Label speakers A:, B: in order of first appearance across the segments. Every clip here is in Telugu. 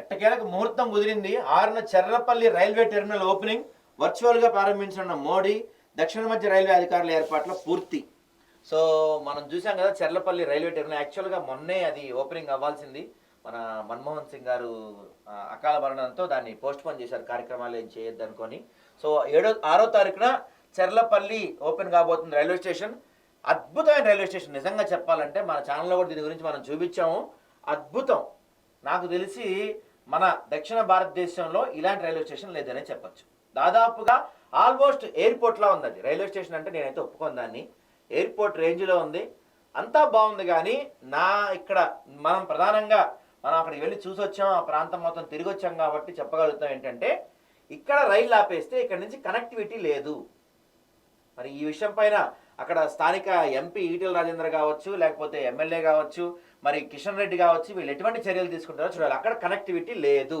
A: ఎట్టకేలకు ముహూర్తం కుదిరింది. ఆరున చెర్రపల్లి రైల్వే టెర్మినల్ ఓపెనింగ్. వర్చువల్గా ప్రారంభించనున్న మోడీ దక్షిణ మధ్య రైల్వే అధికారుల ఏర్పాట్ల పూర్తి. సో మనం చూసాం కదా చెర్లపల్లి రైల్వే టెర్మినల్ యాక్చువల్గా మొన్నే అది ఓపెనింగ్ అవ్వాల్సింది. మన మన్మోహన్ సింగ్ గారు అకాల మరణంతో దాన్ని పోస్ట్ పోన్ చేశారు. కార్యక్రమాలు ఏం చేయొద్దు అనుకొని. సో ఏడో ఆరో తారీఖున చెర్లపల్లి ఓపెన్ కాబోతుంది రైల్వే స్టేషన్. అద్భుతమైన రైల్వే స్టేషన్. నిజంగా చెప్పాలంటే మన ఛానల్లో కూడా దీని గురించి మనం చూపించాము. అద్భుతం. నాకు తెలిసి మన దక్షిణ భారతదేశంలో ఇలాంటి రైల్వే స్టేషన్ లేదనే చెప్పొచ్చు. దాదాపుగా ఆల్మోస్ట్ ఎయిర్పోర్ట్లా ఉంది అది రైల్వే స్టేషన్ అంటే నేనైతే ఒప్పుకోను దాన్ని. ఎయిర్పోర్ట్ రేంజ్లో ఉంది. అంతా బాగుంది కానీ నా ఇక్కడ మనం ప్రధానంగా మనం అక్కడికి వెళ్ళి చూసి వచ్చాం ఆ ప్రాంతం మొత్తం తిరిగి వచ్చాం కాబట్టి చెప్పగలుగుతాం ఏంటంటే ఇక్కడ రైలు ఆపేస్తే ఇక్కడ నుంచి కనెక్టివిటీ లేదు. మరి ఈ విషయం పైన అక్కడ స్థానిక ఎంపీ ఈటెల రాజేంద్ర కావచ్చు లేకపోతే ఎమ్మెల్యే కావచ్చు మరి కిషన్ రెడ్డి కావచ్చు వీళ్ళు ఎటువంటి చర్యలు తీసుకుంటారో చూడాలి. అక్కడ కనెక్టివిటీ లేదు.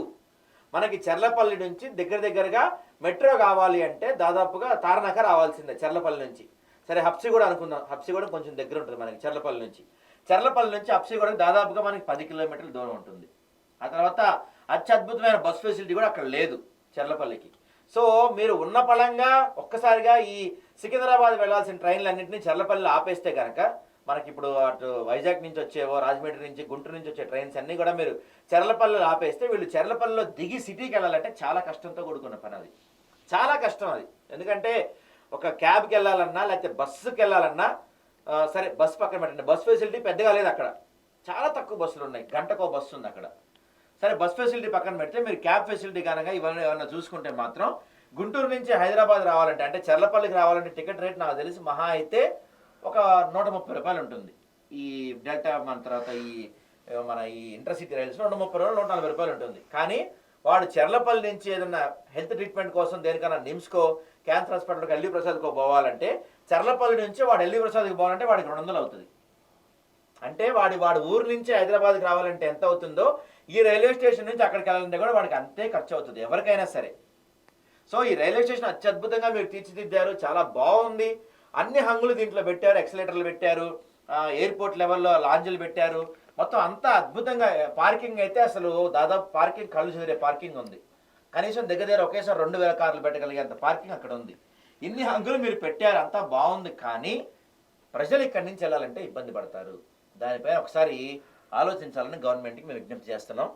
A: మనకి చెర్లపల్లి నుంచి దగ్గర దగ్గరగా మెట్రో కావాలి అంటే దాదాపుగా తారనక రావాల్సిందే చెర్లపల్లి నుంచి. సరే హప్సిగూడ కూడా అనుకుందాం. హప్సిగూడ కూడా కొంచెం దగ్గర ఉంటుంది మనకి చెర్లపల్లి నుంచి. చెర్లపల్లి నుంచి హప్సి కూడా దాదాపుగా మనకి పది కిలోమీటర్ల దూరం ఉంటుంది. ఆ తర్వాత అత్యద్భుతమైన బస్ ఫెసిలిటీ కూడా అక్కడ లేదు చెర్లపల్లికి. సో మీరు ఉన్న పలంగా ఒక్కసారిగా ఈ సికింద్రాబాద్ వెళ్ళాల్సిన ట్రైన్లన్నింటినీ చెర్లపల్లిలో ఆపేస్తే కనుక మనకి ఇప్పుడు అటు వైజాగ్ నుంచి వచ్చేవో రాజమండ్రి నుంచి గుంటూరు నుంచి వచ్చే ట్రైన్స్ అన్నీ కూడా మీరు చెర్లపల్లిలో ఆపేస్తే వీళ్ళు చెర్లపల్లిలో దిగి సిటీకి వెళ్ళాలంటే చాలా కష్టంతో కూడుకున్న పని అది. చాలా కష్టం అది. ఎందుకంటే ఒక క్యాబ్కి వెళ్ళాలన్నా లేకపోతే బస్సుకి వెళ్ళాలన్నా సరే బస్సు పక్కన పెట్టండి. బస్ ఫెసిలిటీ పెద్దగా లేదు అక్కడ. చాలా తక్కువ బస్సులు ఉన్నాయి. గంటకో బస్సు ఉంది అక్కడ. సరే బస్ ఫెసిలిటీ పక్కన పెడితే మీరు క్యాబ్ ఫెసిలిటీ కనుక ఇవన్నీ ఏమన్నా చూసుకుంటే మాత్రం గుంటూరు నుంచి హైదరాబాద్ రావాలంటే అంటే చర్లపల్లికి రావాలంటే టికెట్ రేట్ నాకు తెలిసి మహా అయితే ఒక నూట ముప్పై రూపాయలు ఉంటుంది. ఈ డెల్టా మన తర్వాత ఈ మన ఈ ఇంటర్సిటీ రైల్స్ నూట ముప్పై రూపాయలు నూట నలభై రూపాయలు ఉంటుంది. కానీ వాడు చెర్లపల్లి నుంచి ఏదైనా హెల్త్ ట్రీట్మెంట్ కోసం దేనికైనా నిమ్స్కో క్యాన్సర్ హాస్పిటల్కి ఎల్లి ప్రసాద్కో పోవాలంటే చెర్లపల్లి నుంచి వాడు ఎల్లి ప్రసాద్కి పోవాలంటే వాడికి రెండు వందలు అవుతుంది. అంటే వాడి వాడి ఊరు నుంచి హైదరాబాద్కి రావాలంటే ఎంత అవుతుందో ఈ రైల్వే స్టేషన్ నుంచి అక్కడికి వెళ్ళాలంటే కూడా వాడికి అంతే ఖర్చు అవుతుంది ఎవరికైనా సరే. సో ఈ రైల్వే స్టేషన్ అత్యద్భుతంగా మీరు తీర్చిదిద్దారు చాలా బాగుంది. అన్ని హంగులు దీంట్లో పెట్టారు ఎక్సలేటర్లు పెట్టారు ఎయిర్పోర్ట్ లెవెల్లో లాంజ్లు పెట్టారు. మొత్తం అంతా అద్భుతంగా పార్కింగ్ అయితే అసలు దాదాపు పార్కింగ్ కళ్ళు చెదిరే పార్కింగ్ ఉంది. కనీసం దగ్గర దగ్గర ఒకేసారి రెండు వేల కార్లు పెట్టగలిగేంత పార్కింగ్ అక్కడ ఉంది. ఇన్ని హంగులు మీరు పెట్టారు అంతా బాగుంది. కానీ ప్రజలు ఇక్కడి నుంచి వెళ్ళాలంటే ఇబ్బంది పడతారు. దానిపైన ఒకసారి ఆలోచించాలని గవర్నమెంట్కి మేము విజ్ఞప్తి చేస్తున్నాం.